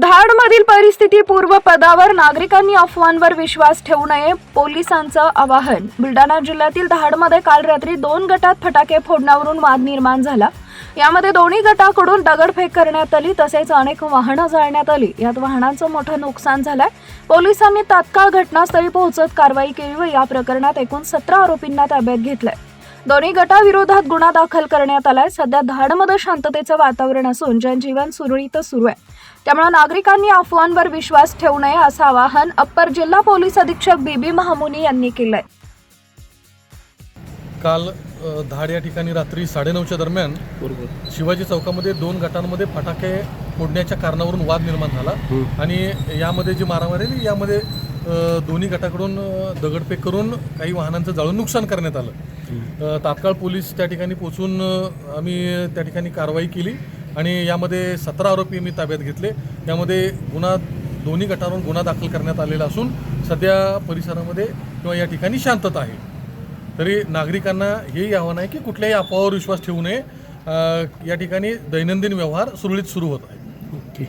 धाडमधील परिस्थिती पूर्वपदावर नागरिकांनी अफवांवर विश्वास ठेवू नये पोलिसांचं आवाहन. बुलढाणा जिल्ह्यातील धाडमध्ये काल रात्री दोन गटात फटाके फोडण्यावरून वाद निर्माण झाला. यामध्ये दोन्ही गटाकडून दगडफेक करण्यात आली तसेच अनेक वाहनं जाळण्यात आली. यात वाहनांचं मोठं नुकसान झालंय. पोलिसांनी तात्काळ घटनास्थळी पोहोचत कारवाई केली व या प्रकरणात एकूण सतरा आरोपींना ताब्यात घेतलंय. दोन्ही गटाविरोधात गुन्हा दाखल करण्यात आलाय. सध्या धाडमध्ये शांततेचं वातावरण असून जनजीवन सुरळीत सुरू आहे. त्यामुळे नागरिकांनी अफवांवर विश्वास ठेवू नये असं आवाहन अप्पर जिल्हा पोलीस अधीक्षक बीबी महामुनी यांनी केलंय. काल धाड या ठिकाणी रात्री साडेनऊच्या दरम्यान शिवाजी चौकामध्ये दोन गटांमध्ये फटाके फोडण्याच्या कारणावरून वाद निर्माण झाला. आणि यामध्ये जी मारामारी झाली, यामध्ये दोन्ही गटाकडून दगडफेक करून काही वाहनांचं जाळून नुकसान करण्यात आलं. तात्काळ पोलीस त्या ठिकाणी पोचून आम्ही त्या ठिकाणी कारवाई केली आणि यामध्ये सतरा आरोपी मी ताब्यात घेतले. यामध्ये गुन्हा दोन्ही गटावरून गुन्हा दाखल करण्यात आलेला असून सध्या परिसरामध्ये किंवा या ठिकाणी शांतता आहे. तरी नागरिकांना हेही आव्हान आहे की कुठल्याही अफवावर विश्वास ठेवू नये. या ठिकाणी दैनंदिन व्यवहार सुरळीत सुरू होत आहे ओके.